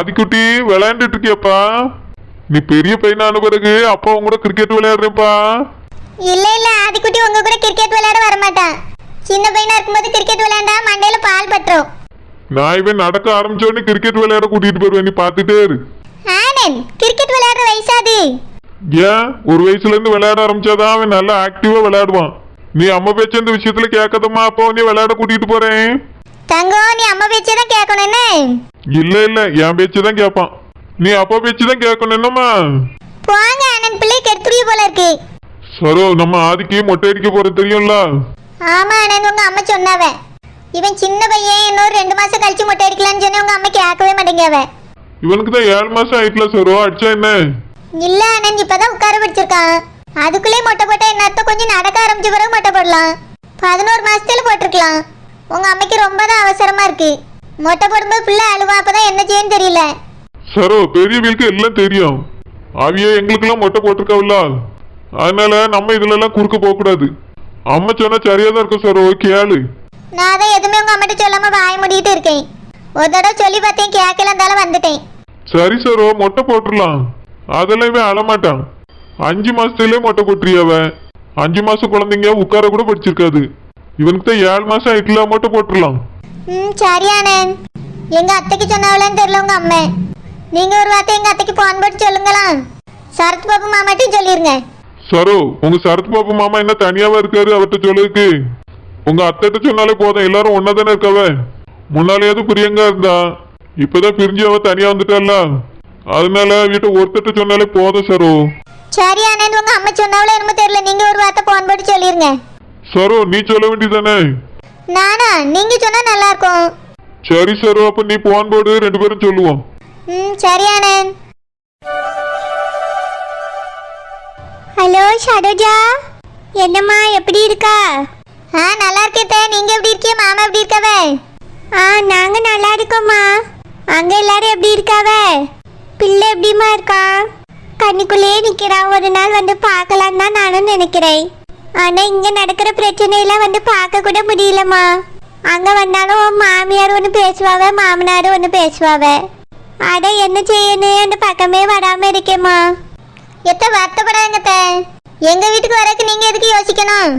ஆதிக்குட்டி விளையாண்டுட்டு இருக்கியாப்பா. நீ பெரிய பையனான பிறகு அப்பா உங்க கூட கிரிக்கெட் விளையாடுறேன்ப்பா. இல்ல இல்ல ஆதிக்குட்டி உங்க கூட கிரிக்கெட் விளையாட வர மாட்டான் சின்ன பையனா இருக்கும்போது கிரிக்கெட் விளையாண்டா மண்டையில பால் பட்டுரும். நான் இவன் நடக்க ஆரம்பிச்ச உடனே கிரிக்கெட் விளையாட கூட்டிட்டு போயிருவேன் நீ பார்த்துட்டே இரு. ஆனந்த் கிரிக்கெட் விளையாடுற வயசாது ஏன்? ஒரு வயசுல இருந்து விளையாட ஆரம்பிச்சாதான் அவன் நல்லா ஆக்டிவா விளையாடுவான். நீ அம்மா பேச்ச இந்த விஷயத்துல கேட்கதம்மா அப்போ நீ விளையாட கூட்டிட்டு போறேன். தங்கம் நீ அம்மா பேச்சே தான் கேட்கணும் என்ன? இல்ல இல்ல என் பேச்சு தான் கேட்பான். நீ அப்பா பேச்சு தான் கேட்கணும் என்னம்மா? போங்க ஆனந்த் பிள்ளை கெடுத்துருவி போல இருக்கு. சரோ நம்ம ஆதிக்கு மொட்டை அடிக்க போறது தெரியும்ல? ஆமா ஆனந்த் உங்க அம்மா சொன்னாவ. இவன் சின்ன பையன் இன்னொரு ரெண்டு மாசம் கழிச்சு முட்டை அடிக்கலாம்னு சொன்னா உங்க அம்மா கேட்கவே மாட்டேங்கவ இவனுக்கு தான் ஏழு மாசம் ஆயிட்டுல சரோ அடிச்சா என்ன? இல்ல ஆனந்த் இப்பதான் உட்கார பிடிச்சிருக்கான் அதுக்குள்ளே மொட்டை போட்டா என்ன கொஞ்சம் நடக்க ஆரம்பிச்ச பிறகு மொட்டை போடலாம். பதினோரு மாசத்துல போட்டிருக்கலாம். உங்க அம்மைக்கு ரொம்ப தான் அவசரமா இருக்கு. மொட்டை போடும்போது பிள்ளை அழுவா அப்பதான் என்ன செய்யன்னு தெரியல. சரோ பெரியவங்களுக்கு எல்லாம் தெரியும். அவிய எங்களுக்கெல்லாம் மொட்டை போட்டிருக்காவில்ல. அதனால நம்ம இதுல எல்லாம் குறுக்க போக கூடாது அம்மா சொன்னா சரியா தான் இருக்கும் சரோ கேளு. நான் தான் எதுவுமே உங்க அம்மாட்ட சொல்லாம வாய மூடிட்டு இருக்கேன். ஒரு தடவை சொல்லி பார்த்தேன் கேட்கல இருந்தாலும் வந்துட்டேன். சரி சரோ மொட்டை போட்டுடலாம். அதெல்லாம் இவன் அழமாட்டான். அஞ்சு மாசத்துலயே மொட்டை போட்டுறியாவ அஞ்சு மாசம் குழந்தைங்க உட்கார கூட படிச்சிருக்காது. இவனுக்கு தான் ஏழு மாசம் ஆயிட்டுல மொட்டை போட்டுடலாம். ம் சரி ஆனந்த் எங்க அத்தைக்கு சொன்னாவலான்னு தெரியல உங்க அம்மா. நீங்க ஒரு வார்த்தை எங்க அத்தைக்கு போன் போட்டு சொல்லுங்களாம் சரத் பாபு மாமாட்டையும் சொல்லிருங்க. சரோ உங்க சரத் பாபு மாமா என்ன தனியாவா இருக்காரு? அவர்கிட்ட சொல்லுக்கு உங்க அத்தைட்ட சொன்னாலே போதும். எல்லாரும் ஒன்னா தானே இருக்கவ? முன்னாலேயாவது பிரியங்கா இருந்தா. இப்பதான் பிரிஞ்சு அவ தனியா வந்துட்டால அதனால வீட்டை ஒருத்தட்ட சொன்னாலே போதும் சரோ. சரி ஆனந்த் உங்க அம்மா சொன்னாவளோ என்னமோ தெரியல. நீங்க ஒரு வார்த்தை போன் போட்டு சொல்லிருங்க. சரோ நீ சொல்ல வேண்டியதானே நானா? நீங்க சொன்னா நல்லா இருக்கும் சரி சரோ அப்ப நீ போன் போடு ரெண்டு பேரும் சொல்லுவோம். ம் சரி ஆனந்த். ஹலோ ஷடோஜா. என்னம்மா எப்படி இருக்கா? ஆ நல்லா இருக்கே நீங்க எப்படி இருக்கீங்க? மாமா எப்படி இருக்காவ? ஆ நாங்க நல்லா இருக்கோம்மா. அங்க எல்லாரும் எப்படி இருக்காவ? பிள்ளை எப்படிம்மா இருக்கா? கண்ணுக்குள்ளேயே நிக்கிறா ஒரு நாள் வந்து பார்க்கலாம் தான் நானும் நினைக்கிறேன். ஆனா இங்க நடக்கிற பிரச்சனையெல்லாம் வந்து பார்க்க கூட முடியலம்மா. அங்க வந்தாலும் உன் மாமியார் ஒன்று பேசுவாவ மாமனார் ஒன்று பேசுவாவ. அட என்ன செய்யணும்? அந்த பக்கமே வராம இருக்கேம்மா. எத்த வருத்தப்படாதங்கத்த எங்க வீட்டுக்கு வரக்கு நீங்க எதுக்கு யோசிக்கணும்?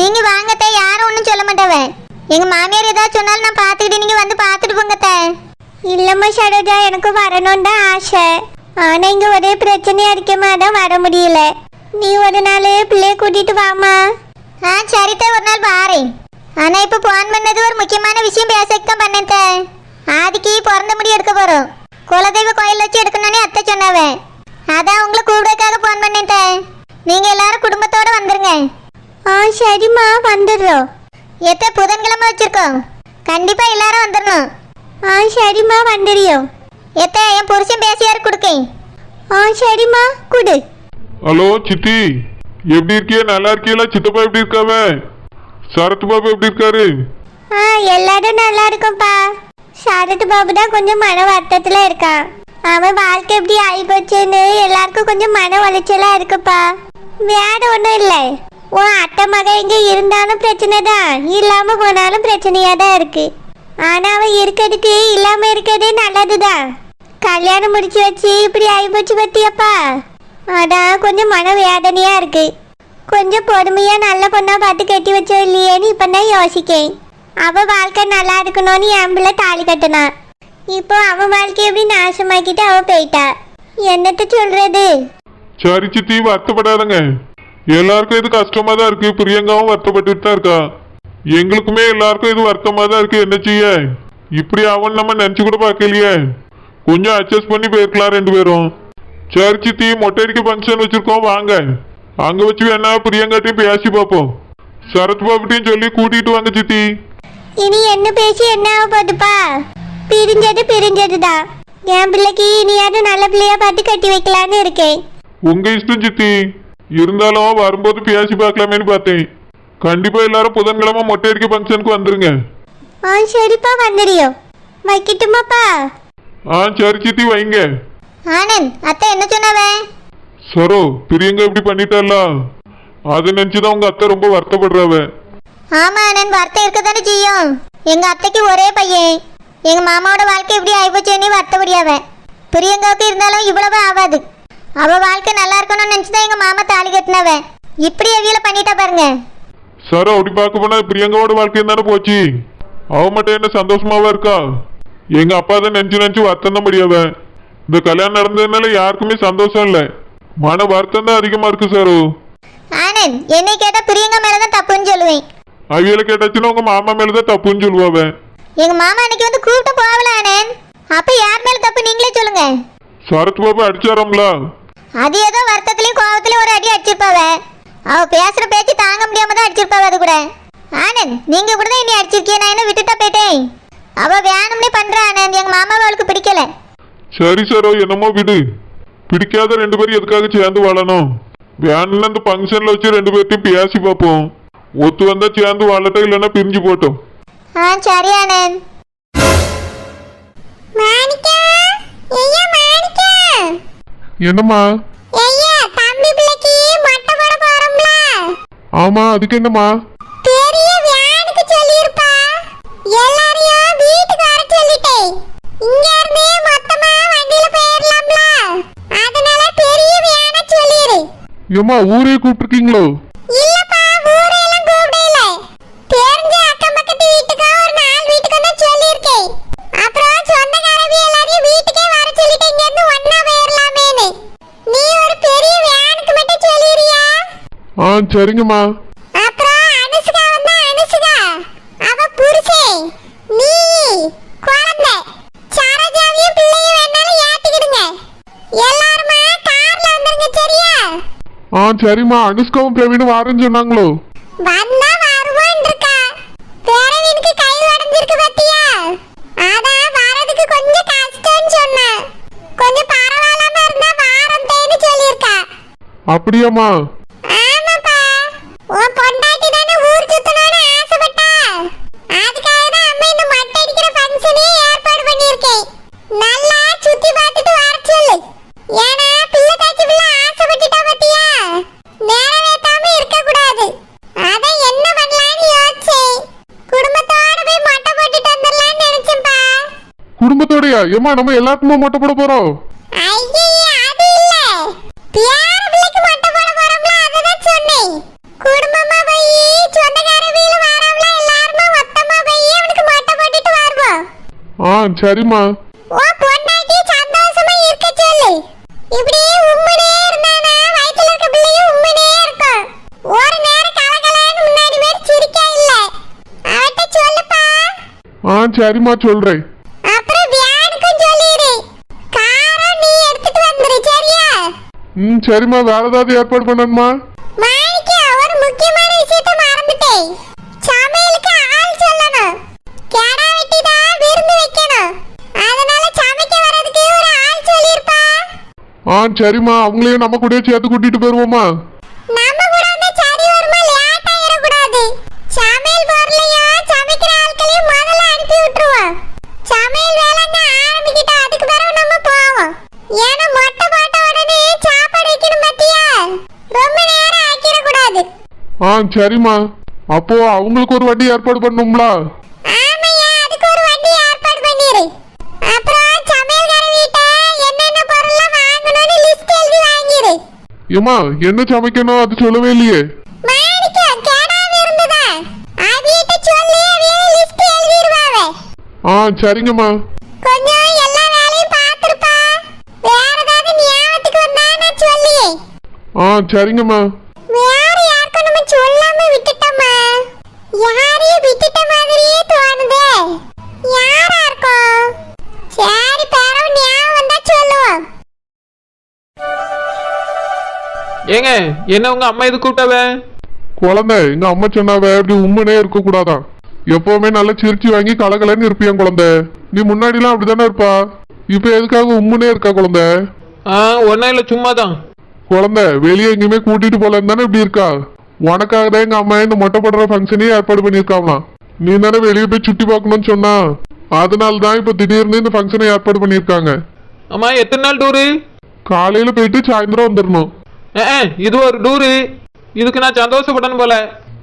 நீங்க வாங்கத்த யாரும் ஒன்றும் சொல்ல மாட்டாவ. எங்க மாமியார் ஏதாவது சொன்னாலும் நான் பார்த்துக்கிட்டு நீங்க வந்து பார்த்துட்டு போங்கத்த இல்லம்மா சரோஜா எனக்கு வரணும்னு தான் ஆசை. ஆனா இங்க ஒரே பிரச்சனையா இருக்கேம்மா. அதான் வர முடியல. நீ ஒரு நாள் பிள்ளைய கூட்டிட்டு வாமா ஆ சரித்த ஒரு நாள் வாரேன். ஆனா இப்ப போன் பண்ணது ஒரு முக்கியமான விஷயம் பேசக்கு தான் பண்ணேன் தே. ஆதிக்கு பிறந்த முடி எடுக்க போறோம். குலதெய்வ கோயில் வச்சு எடுக்கணும்னே அத்தை சொன்னாவ. அதான் உங்களை கூப்பிடக்காக போன் பண்ணேன் தே. நீங்க எல்லாரும் குடும்பத்தோட வந்துருங்க. ஆ சரிம்மா வந்துடுறோம். எத்த புதன்கிழமை வச்சிருக்கோம். கண்டிப்பா எல்லாரும் வந்துடணும் ஆ சரிம்மா வந்துடுறோம். எத்த என் புருஷன் பேசியாரு கொடுக்கேன். ஆ சரிம்மா குடு. ஹலோ சித்தி. எப்படி இருக்கியா? நல்லா இருக்கீங்களா சித்தப்பா எப்படி இருக்காவ? சரத் பாபு எப்படி இருக்காரு? ஆ எல்லாரும் நல்லா இருக்கும்ப்பா. சரத் பாபு தான் கொஞ்சம் மன வருத்தத்துல இருக்கான். அவன் வாழ்க்கை எப்படி ஆயிப்போச்சுன்னு எல்லாருக்கும் கொஞ்சம் மன உளைச்சலா இருக்குப்பா. வேற ஒன்றும் இல்லை. உன் அத்தை மகன் இங்கே இருந்தாலும் பிரச்சனை தான். இல்லாமல் போனாலும் பிரச்சனையாக தான் இருக்கு. ஆனால் அவன் இருக்கிறதுக்கு இல்லாமல் இருக்கிறதே நல்லதுதான். கல்யாணம் முடிச்சு வச்சு இப்படி ஆயிப்போச்சு பத்தியப்பா. அதான் கொஞ்சம் மன வேதனையா இருக்கு. கொஞ்சம் பொறுமையா நல்ல பொண்ணா பார்த்து கட்டி வச்சோம் இல்லையேன்னு இப்ப நான் யோசிக்கேன். அவ வாழ்க்கை நல்லா இருக்கணும்னு என் பிள்ளை தாலி கட்டினா. இப்போ அவன் வாழ்க்கை எப்படி நாசமாக்கிட்டு அவ போயிட்டா? என்னத்த சொல்றது? சரி சித்தி வருத்தப்படாதங்க. எல்லாருக்கும் இது கஷ்டமா தான் இருக்கு. பிரியங்காவும் வருத்தப்பட்டுட்டு தான் இருக்கா. எங்களுக்குமே எல்லாருக்கும் இது வருத்தமா தான் இருக்கு. என்ன செய்ய? இப்படி அவன் நம்ம நினைச்சு கூட பார்க்கலையே. கொஞ்சம் அட்ஜஸ்ட் பண்ணி போயிருக்கலாம் ரெண்டு பேரும். சரி சித்தி மொட்டை அடிக்க ஃபங்க்ஷன் வச்சிருக்கோம் வாங்க. அங்க வச்சு வேணா பிரியங்காட்டையும் பேசி பார்ப்போம். சரத் பாபுட்டையும் சொல்லி கூட்டிட்டு வாங்க சித்தி. இனி என்ன பேசி என்ன ஆக போகுதுப்பா? பிரிஞ்சது பிரிஞ்சதுதான். என் பிள்ளைக்கு இனியாவது நல்ல பிள்ளையா பார்த்து கட்டி வைக்கலான்னு இருக்கேன். உங்க இஷ்டம் சித்தி. இருந்தாலும் வரும்போது பேசி பார்க்கலாமேன்னு பார்த்தேன். கண்டிப்பா எல்லாரும் புதன்கிழமை மொட்டை அடிக்க ஃபங்க்ஷனுக்கு வந்துருங்க. ஆ சரிப்பா வந்துடுறியோ வைக்கட்டுமாப்பா? ஆ சரி சித்தி வைங்க. ஆனந்த் அத்தை என்ன சொன்னாவே? சரோ பிரியங்க இப்படி பண்ணிட்டால அதை நினைச்சுதான் உங்க அத்தை ரொம்ப வருத்தப்படுறாவ. ஆமா ஆனந்த் வார்த்தை இருக்க தானே செய்யும். எங்க அத்தைக்கு ஒரே பையன். எங்க மாமாவோட வாழ்க்கை எப்படி ஆயிப்போச்சேன்னு வருத்தப்படியாவ. பிரியங்காவுக்கு இருந்தாலும் இவ்வளவு ஆகாது அவ வாழ்க்கை நல்லா இருக்கணும்னு நினைச்சுதான் எங்க மாமா தாலி கட்டினவன் இப்படி எவியில பண்ணிட்டா பாருங்க. சார் அப்படி பார்க்க போனா பிரியங்காவோட வாழ்க்கையும் தானே போச்சு? அவ மட்டும் என்ன சந்தோஷமாவா இருக்கா? எங்க அப்பா தான் நெஞ்சு நெஞ்சு வருத்தம் தான் முடியாவ இந்த கல்யாணம் நடந்ததுனால யாருக்குமே சந்தோஷம் இல்லை. மன வருத்தம் தான் அதிகமா இருக்கு சார் ஆனந்த் என்னை கேட்டா பிரியங்கா மேலதான் தப்புன்னு சொல்லுவேன். அவியலை கேட்டாச்சுன்னா உங்க மாமா மேலதான் தப்புன்னு சொல்லுவாவ. எங்க மாமா அன்னைக்கு வந்து கூப்பிட்டு போகல ஆனந்த். அப்ப யார் மேல தப்பு நீங்களே சொல்லுங்க. சரத் பாபு அடிச்சாராம்ல. அது ஏதோ வருத்தத்திலயும் கோவத்திலயும் ஒரு அடி அடிச்சிருப்பாவ. அவ பேசுற பேச்சு தாங்க முடியாம தான் அடிச்சிருப்பாவ அது கூட. ஆனந்த் நீங்க கூட தான் என்னை அடிச்சிருக்கீங்க நான் என்ன விட்டுட்டா போயிட்டேன்? அவ வேணும்னே பண்றா ஆனந்த். எங்க மாமாவை அவளுக்கு பிடிக்கல. சரி சாரோ என்னமோ விடு. பிடிக்காத ரெண்டு பேரும் எதுக்காக சேர்ந்து வாழணும்? வேணும்னு அந்த ஃபங்க்ஷன்ல வச்சு ரெண்டு பேர்ட்டையும் பேசி பார்ப்போம். ஒத்து வந்தா சேர்ந்து வாழட்டும் இல்லைன்னா பிரிஞ்சு போட்டோம். ஆ சரி ஆனந்த் மாணிக்கா? ஐயா மாணிக்கா? என்னம்மா? ஐயா தம்பி பிள்ளைக்கு மொட்டை போட போறோம்ல. ஆமா அதுக்கு என்னம்மா பெரிய வேனுக்கு சொல்லிருப்பா எல்லாரையும் வீட்டுக்கு வர சொல்லிட்டேன் இங்க இருந்து மொத்தமா வண்டியில போயிடலாம்ல அதனால பெரிய வேனை சொல்லிரு ஏம்மா ஊரே கூப்பிட்டுருக்கீங்களோ இல்லப்பா ஊரெல்லாம் கூப்பிடல தெரிஞ்ச அக்கம் பக்கத்து வீட்டுக்கு ஒரு நாலு வீட்டுக்கு தான் சொல்லியிருக்கேன் அப்புறம் சொந்தக்காரவி எல்லாரையும் வீட்டுக்கே வர சொல்லிட்டு இங்க இருந்து ஒண்ணா போயிடலாமேன்னு நீ ஒரு பெரிய வேனுக்கு மட்டும் சொல்லிடுறியா? ஆ சரிங்கம்மா அப்புறம் அனுஷ்கா வந்தா அனுஷ்கா அவ புருஷன் நீ குழந்தை சரோஜாவையும் பிள்ளையும் வேணாலும் ஏத்திக்கிடுங்க எல்லாருமா கார்ல வந்துருங்க சரியா ஆ சரிம்மா. அனுஷ்காவும் பிரவீனும் வாரேன்னு சொன்னாங்களோ? வந்தா வருவான் இருக்கா பேரவினுக்கு கை உடைஞ்சிருக்கு பாத்தியா? அதான் வரதுக்கு கொஞ்சம் கஷ்டம்னு சொன்னா. கொஞ்சம் பரவாயில்லாம இருந்தா வாரம் தேன்னு சொல்லியிருக்கா. அப்படியாம்மா ஆமாப்பா உன் பொண்டாட்டி தானே ஊர் சுத்தணும்னு ஆசைப்பட்டா அதுக்காக தான் அம்மா இந்த மட்டை அடிக்கிற ஃபங்க்ஷனே ஏற்பாடு பண்ணியிருக்கேன் நல்லா சுத்தி பார்த்துட்டு வர சொல்லு ஏன்னா பிள்ளை தாச்சி பிள்ளை ஆசைப்பட்டுட்டா பாத்தியா நிறைவேத்தாம இருக்க கூடாது அதான் என்ன பண்ணலாம்னு யோசிச்சேன் குடும்பத்தோட போய் மொட்டை போட்டுட்டு வந்துடலாம்னு நினைச்சேன்ப்பா குடும்பத்தோடயா ஏம்மா நம்ம எல்லாருக்குமே மொட்டை போட போறோம் ஐயே அது இல்ல பேர பிள்ளைக்கு மொட்டை போட போறோம்ல அததான் சொன்னேன் குடும்பமா போய் சொந்தக்கார வீல வரோம்ல எல்லாருமே மொத்தமா போய் அவனுக்கு மொட்டை போட்டுட்டு வருவோம் ஆ சரிம்மா ஓ பொண்டாட்டி சந்தோஷமா இருக்க சொல்லு இப்படி உம்முனே இருந்தானா வயித்துல இருக்க பிள்ளையும் உம்முனே இருக்கும் ஒரு நேரம் கலகலன்னு முன்னாடி மாதிரி சிரிக்க இல்ல. அவட்ட சொல்லுப்பா. ஆ சரிம்மா சொல்றேன். ம் சரிம்மா வேற ஏதாவது ஏற்பாடு பண்ணணுமா? மாணிக்கா ஒரு முக்கியமான விஷயத்தை மறந்துட்டேன். சமையலுக்கு ஆள் சொல்லணும். கெடா வெட்டி தான் விருந்து வைக்கணும். அதனால சமைக்க வர்றதுக்கு ஒரு ஆள் சொல்லிருப்பா ஆ சரிம்மா அவங்களையும் நம்ம கூடயே சேர்த்து கூட்டிட்டு போயிருவோமா நம்ம கூட வந்து சரி வருமா லேட் ஆயிடக்கூடாது சமையல் பொருளையும் சமைக்கிற ஆட்களையும் முதல்ல அனுப்பி விட்டுருவோம் சமையல் வேலைங்க ஆரம்பிக்கிட்டா அதுக்கு பிறகு நம்ம போவோம் ஏன்னா மொட்டை போட்ட உடனே சாப்பாடு வைக்கணும் பாத்தியா ரொம்ப நேரம் ஆக்கிடக்கூடாது ஆ சரிம்மா. அப்போ அவங்களுக்கு ஒரு வண்டி ஏற்பாடு வாங்கிரு. ஏம்மா என்ன சமைக்கணும்? அது சொல்லவே இல்லையே. சொல்லி ஆ சரிங்கம்மா. கொஞ்சம் எல்லா வேலையும் பார்த்துருப்பா. வேற ஏதாவது ஞாபகத்துக்கு வந்தா நான் சொல்லியே ஆ சரிங்கம்மா. ஏங்க என்ன உங்க அம்மா இது கூப்பிட்டாவ? குழந்தை எங்க அம்மா சொன்னாவ இப்படி உண்மனே இருக்க கூடாதான் எப்பவுமே நல்லா சிரிச்சு வாங்கி கலகலன்னு இருப்பியான் குழந்தை? நீ முன்னாடிலாம் அப்படிதானே இருப்பா? இப்ப எதுக்காக உண்மனே இருக்கா குழந்தை? ஆ ஒன்றும் இல்லை சும்மா தான் குழந்தை வெளியே எங்கேயுமே கூட்டிட்டு போலன்னு தானே இப்படி இருக்கா? உனக்காக தான் எங்க அம்மா இந்த மொட்டை போடுற ஃபங்க்ஷனையும் ஏற்பாடு பண்ணியிருக்காங்களாம் நீ தானே வெளியே போய் சுத்தி பார்க்கணும்னு சொன்னா? அதனால தான் இப்ப திடீர்னு இந்த ஃபங்க்ஷனை ஏற்பாடு பண்ணியிருக்காங்க. அம்மா எத்தனை நாள் டூரு? காலையில போயிட்டு சாயந்தரம் வந்துடணும். இது ஒரு டூரு. இதுக்கு நான் சந்தோஷப்படணும் போல.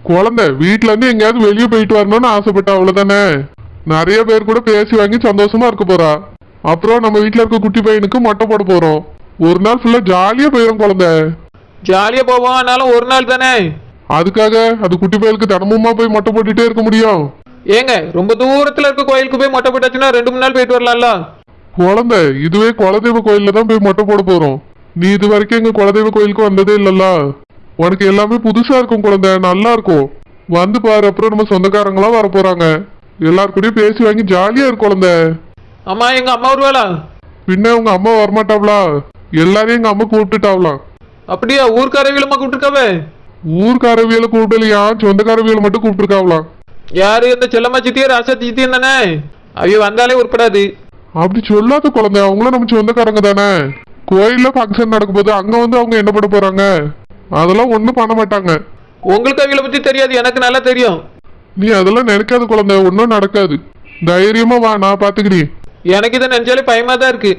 குழந்தை வீட்ல இருந்து எங்கேயாவது வெளியே போயிட்டு வரணும்னு ஆசைப்பட்டா அவ்வளவுதானே? நிறைய பேர் கூட பேசி வாங்கி சந்தோஷமா இருக்க போறா. அப்புறம் நம்ம வீட்டில் இருக்க குட்டி பையனுக்கு மொட்டை போட போறோம். ஒரு நாள் ஃபுல்லா ஜாலியா போயிடும் குழந்தை. ஜாலியா போவோம் ஆனாலும் ஒரு நாள் தானே? அதுக்காக அது குட்டி பயலுக்கு தினமுமா போய் மொட்டை போட்டுட்டே இருக்க முடியும். ஏங்க ரொம்ப தூரத்துல இருக்க கோயிலுக்கு போய் மொட்டை போட்டாச்சுன்னா ரெண்டு மூணு நாள் போயிட்டு வரலாம்ல? குழந்தை இதுவே குலதெய்வ கோயில்ல தான் போய் மொட்டை போட போறோம். நீ இது வரைக்கும் எங்க குலதெய்வ கோயிலுக்கு வந்ததே இல்லல்ல. உனக்கு எல்லாமே புதுசா இருக்கும் குழந்தை நல்லா இருக்கும். வந்து பாரு அப்புறம் நம்ம சொந்தக்காரங்களா வர போறாங்க. எல்லார் கூடயும் பேசி வாங்கி ஜாலியா இருக்கும் குழந்தை. அம்மா எங்க அம்மா வருவாளா பின்ன உங்க அம்மா வரமாட்டாவளா எல்லாரையும் எங்க அம்மா கூப்பிட்டுட்டாவலாம் அப்படியா ஊர்க்காரவியலமா கூப்பிட்டுருக்காவே? ஊர்க்காரவியல கூப்பிடலையா? சொந்தக்காரவியல மட்டும் கூப்பிட்டுருக்காவலாம் யாரு இந்த செல்லம்மா சித்தியும் ராசா சித்தியும் தானே? அவைய வந்தாலே உருப்படாது. அப்படி சொல்லாத குழந்தை அவங்களும் நம்ம சொந்தக்காரங்க தானே? கோயில்ல ஃபங்க்ஷன் நடக்கும்போது அங்க வந்து அவங்க என்ன பண்ண போறாங்க? அதெல்லாம் ஒண்ணும் பண்ண மாட்டாங்க. உங்களுக்கு அவியலை பத்தி தெரியாது எனக்கு நல்லா தெரியும். நீ அதெல்லாம் நினைக்காத குழந்தை ஒன்றும் நடக்காது. தைரியமா வா நான் பாத்துக்கிறேன். எனக்கு இதை நினைச்சாலே பயமா தான் இருக்கு.